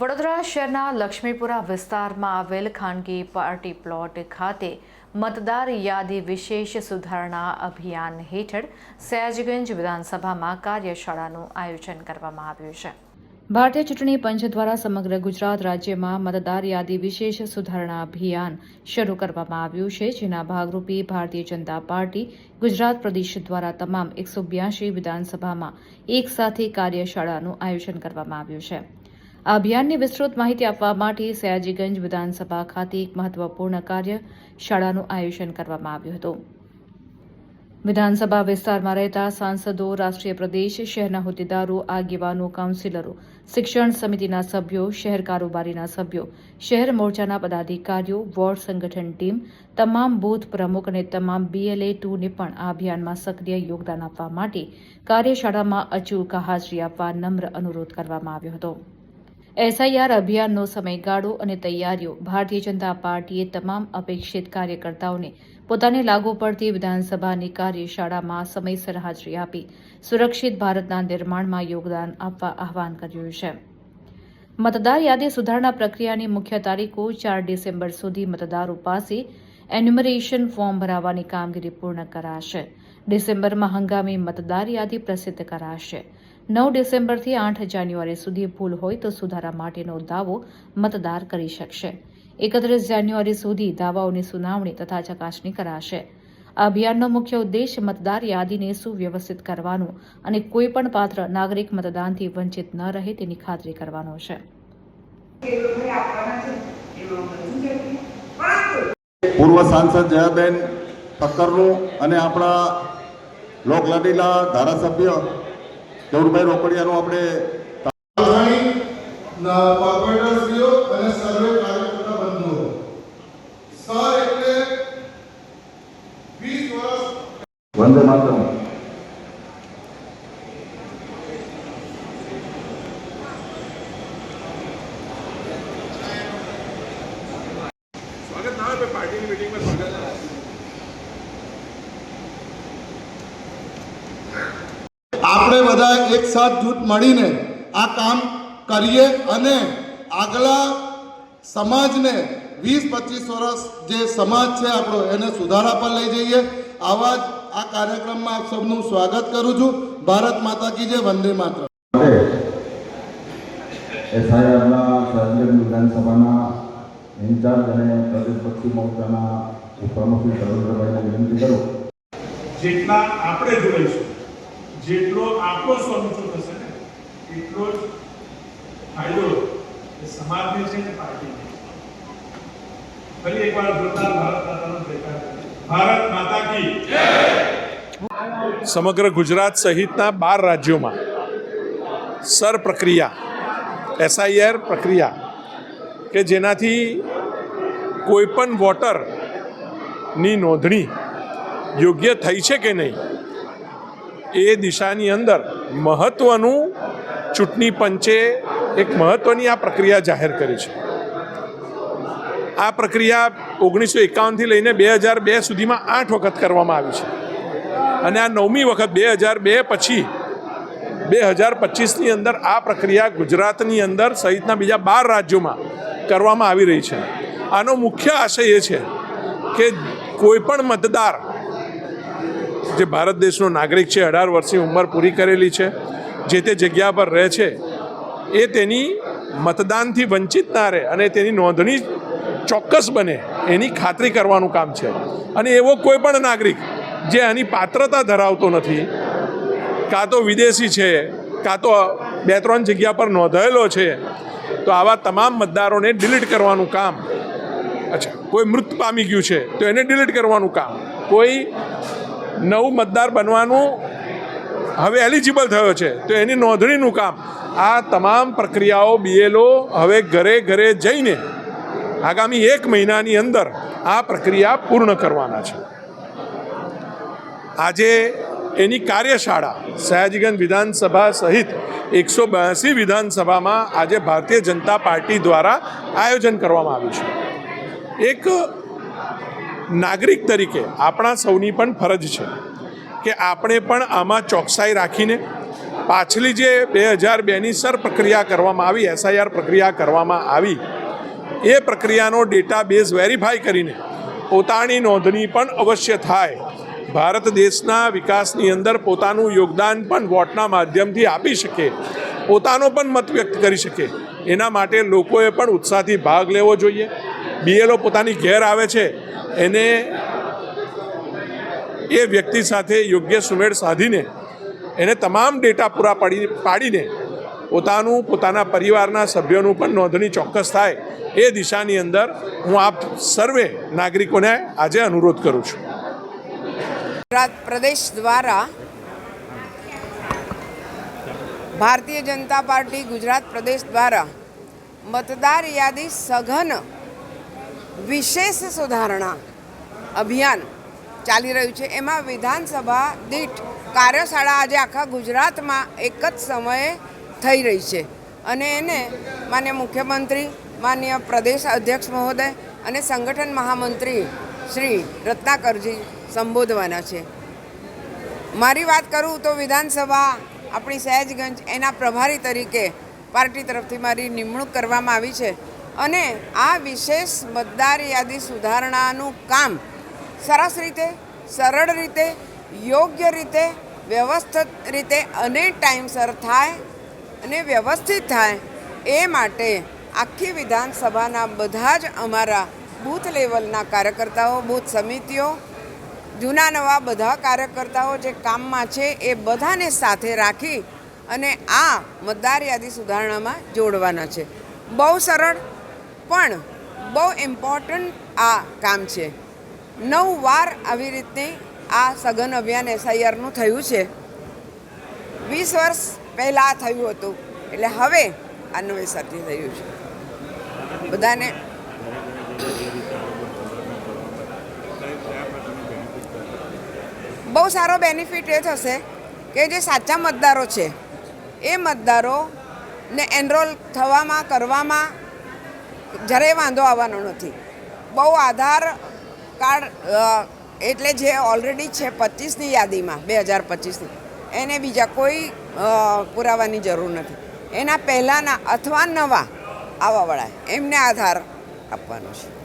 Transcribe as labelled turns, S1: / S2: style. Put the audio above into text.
S1: વડોદરા શહેરના લક્ષ્મીપુરા વિસ્તારમાં આવેલ ખાનગી પાર્ટી પ્લોટ ખાતે મતદાર યાદી વિશેષ સુધારણા અભિયાન હેઠળ સયાજગંજ વિધાનસભામાં કાર્યશાળાનું આયોજન કરવામાં આવ્યું છે. ભારતીય ચૂંટણી પંચ દ્વારા સમગ્ર ગુજરાત રાજ્યમાં મતદાર યાદી વિશેષ સુધારણા અભિયાન શરૂ કરવામાં આવ્યું છે, જેના ભાગરૂપે ભારતીય જનતા પાર્ટી ગુજરાત પ્રદેશ દ્વારા તમામ એકસો બ્યાસી વિધાનસભામાં એક સાથે કાર્યશાળાનું આયોજન કરવામાં આવ્યું છે. આ અભિયાનની વિસ્તૃત માહિતી આપવા માટે સયાજીગંજ વિધાનસભા ખાતે એક મહત્વપૂર્ણ કાર્ય શાળાનું આયોજન કરવામાં આવ્યું હતું. વિધાનસભા વિસ્તારમાં રહેતા સાંસદો, રાષ્ટ્રીય પ્રદેશ, શહેરના હોદ્દેદારો, આગેવાનો, કાઉન્સિલરો, શિક્ષણ સમિતિના સભ્યો, શહેર કારોબારીના સભ્યો, શહેર મોરચાના પદાધિકારીઓ, વોર્ડ સંગઠન ટીમ, તમામ બૂથ પ્રમુખ અને તમામ બીએલએ ટુને પણ આ અભિયાનમાં સક્રિય યોગદાન આપવા માટે કાર્યશાળામાં અચૂક હાજરી આપવા નમ્ર અનુરોધ કરવામાં આવ્યો હતો. એસઆઈઆર અભિયાનનો સમયગાળો અને તૈયારીઓ ભારતીય જનતા પાર્ટીએ તમામ અપેક્ષિત કાર્યકર્તાઓને પોતાને લાગુ પડતી વિધાનસભાની કાર્યશાળામાં સમયસર હાજરી આપી સુરક્ષિત ભારતના નિર્માણમાં યોગદાન આપવા આહવાન કર્યું છે. મતદાર યાદી સુધારણા પ્રક્રિયાની મુખ્ય તારીખો ચાર ડિસેમ્બર સુધી મતદારો પાસે એન્યુમરેશન ફોર્મ ભરાવવાની કામગીરી પૂર્ણ કરાશે. ડિસેમ્બરમાં હંગામી મતદાર યાદી પ્રસિદ્ધ કરાશે. નવ ડિસેમ્બરથી આઠ જાન્યુઆરી સુધી ભૂલ હોય તો સુધારા માટેનો દાવો મતદાર કરી શકશે. એકત્રીસ જાન્યુઆરી સુધી દાવાઓની સુનાવણી તથા ચકાસણી કરાશે. આ અભિયાનનો મુખ્ય ઉદ્દેશ મતદાર યાદીને સુવ્યવસ્થિત કરવાનો અને કોઈપણ પાત્ર નાગરિક મતદાનથી વંચિત ન રહે તેની ખાતરી કરવાનો છે.
S2: પૂર્વ સાંસદ જયાબેન ઠક્કરનું અને આપણા લોકલાડીલા ધારાસભ્ય ગૌરભાઈ રોકડિયાનો આપણે
S3: કોર્પોરેટરશ્રીઓ અને સર્વે કાર્યકર્તા બંધુઓ. સર એટલે વીસ વર્ષ
S2: વંદે માતરમ
S4: સ્વાગત ના હોય પણ પાર્ટીની મિટિંગમાં સ્વાગત ના હોય.
S3: આપણે બધા એક સાથ જૂથ મળીને આ કામ કરીએ અને આગલા સમાજને વીસ પચીસ વર્ષ જે સમાજ છે આપણો એને સુધારા પર લઈ જઈએ. આવા જ આ કાર્યક્રમમાં આપ સૌનું સ્વાગત કરું છું. ભારત માતા કી જય વંદે
S5: માત્ર એસઆઈઆરના સાર્વજનિક વિધાનસભાના ઇન્ચાર્જ અને પ્રદેશ પક્ષી મોરચાના ઉપપ્રમુખ શ્રી વિનંતી કરું.
S6: જેટલા આપણે જોઈશું જેટલો આપણો સ્વરૂપ થશે ને એટલો જ ફાયદો એ સમાજને છે ને પાર્ટીને છે. ફરી એકવાર જોરદાર ભારત માતાનો જયકાર કરીએ. ભારત માતા કી સમગ્ર ગુજરાત સહિતના બાર રાજ્યોમાં સર પ્રક્રિયા એસઆઈઆર પ્રક્રિયા કે જેનાથી કોઈ પણ વોટરની નોંધણી યોગ્ય થઈ છે કે નહીં એ દિશાની અંદર મહત્વનું ચૂંટણી પંચે એક મહત્વની આ પ્રક્રિયા જાહેર કરી છે. આ પ્રક્રિયા ઓગણીસો એકાવનથી લઈને બે હજાર બે સુધીમાં આઠ વખત કરવામાં આવી છે. અને આ નવમી વખત બે હજાર બે પછી બે હજાર પચીસની અંદર આ પ્રક્રિયા ગુજરાતની અંદર સહિતના બીજા બાર રાજ્યોમાં કરવામાં આવી રહી છે. આનો મુખ્ય આશય એ છે કે કોઈ પણ મતદાર જે ભારત દેશનો નાગરિક છે, અઢાર વર્ષની ઉંમર પૂરી કરેલી છે, જે તે જગ્યા પર રહે છે, એ તેની મતદાનથી વંચિત ના રહે અને તેની નોંધણી ચોક્કસ બને, એની ખાતરી કરવાનું કામ છે. અને એવો કોઈ પણ નાગરિક જે આની પાત્રતા ધરાવતો નથી, કાં તો વિદેશી છે, કાં તો બે ત્રણ જગ્યા પર નોંધાયેલો છે, તો આવા તમામ મતદારોને ડિલીટ કરવાનું કામ, અચ્છા, કોઈ મૃત પામી ગયું છે, તો એને ડિલીટ કરવાનું કામ, કોઈ નવું મતદાર બનવાનું હવે એલિજિબલ થયો છે. તો એની નોંધણીનું કામ. આ તમામ પ્રક્રિયાઓ બીએલઓ હવે ઘરે ઘરે જઈને આગામી એક મહિનાની અંદર આ પ્રક્રિયા પૂર્ણ કરવાના છે. આજે એની કાર્યશાળા સયાજીગંજ વિધાનસભા સહિત એકસો બ્યાસી વિધાનસભામાં આજે ભારતીય જનતા પાર્ટી દ્વારા આયોજન કરવામાં આવ્યું છે. એક નાગરિક તરીકે આપણા સૌની પણ ફરજ છે કે આપણે પણ આમાં ચોકસાઈ રાખીને પાછલી જે બે હજાર બેની સર પ્રક્રિયા કરવામાં આવી, એસઆઈઆર પ્રક્રિયા કરવામાં આવી, એ પ્રક્રિયાનો ડેટા બેઝ વેરીફાઈ કરીને પોતાની નોંધણી પણ અવશ્ય થાય. ભારત દેશના વિકાસની અંદર પોતાનું યોગદાન પણ વોટના માધ્યમથી આપી શકે, પોતાનો પણ મત વ્યક્ત કરી શકે. એના માટે લોકોએ પણ ઉત્સાહથી ભાગ લેવો જોઈએ. બીએલઓ પોતાની ઘેર આવે છે, એને એ વ્યક્તિ સાથે યોગ્ય સુમેળ સાધીને એને તમામ ડેટા પૂરા પાડી, પાડીને પોતાનું, પોતાના પરિવારના સભ્યોનું પણ નોંધણી ચોક્કસ થાય, એ દિશાની અંદર હું આપ સર્વે નાગરિકોને આજે અનુરોધ કરું છું.
S7: ગુજરાત પ્રદેશ દ્વારા ભારતીય જનતા પાર્ટી ગુજરાત પ્રદેશ દ્વારા મતદાર યાદી સઘન વિશેષ સુધારણા અભિયાન ચાલી રહ્યું છે. એમાં વિધાનસભા દીઠ કાર્યશાળા આજે આખા ગુજરાતમાં એક જ સમયે થઈ રહી છે. અને એને માન્ય મુખ્યમંત્રી, માન્ય પ્રદેશ અધ્યક્ષ મહોદય અને સંગઠન મહામંત્રી શ્રી રત્નાકરજી સંબોધવાના છે. મારી વાત કરું તો વિધાનસભા આપણી સહેજગંજ એના પ્રભારી તરીકે પાર્ટી તરફથી મારી નિમણૂક કરવામાં આવી છે. અને આ વિશેષ મતદાર યાદી સુધારણાનું કામ સરસ રીતે, સરળ રીતે, યોગ્ય રીતે, વ્યવસ્થિત રીતે અને ટાઈમસર થાય અને વ્યવસ્થિત થાય એ માટે આખી વિધાનસભાના બધા જ અમારા બૂથ લેવલના કાર્યકર્તાઓ, બૂથ સમિતિઓ, જૂના નવા બધા કાર્યકર્તાઓ જે કામમાં છે એ બધાને સાથે રાખી અને આ મતદાર યાદી સુધારણામાં જોડવાના છે. બહુ સરળ પણ બહુ ઇમ્પોર્ટન્ટ આ કામ છે. નવ વાર આવી રીતની આ સઘન અભિયાન એસઆઈઆરનું થયું છે. વીસ વર્ષ પહેલાં આ થયું હતું, એટલે હવે આ નવેસરથી થયું છે. બધાને બહુ સારો બેનિફિટ એ થશે કે જે સાચા મતદારો છે, એ મતદારોને એનરોલ થવામાં, કરવામાં જરાય વાંધો આવવાનો નથી. બહુ આધાર કાર્ડ એટલે જે ઓલરેડી છે પચીસની યાદીમાં, બે હજાર પચીસની, એને બીજા કોઈ પુરાવાની જરૂર નથી. એના પહેલાંના અથવા નવા આવવાવાળા એમને આધાર આપવાનો છે.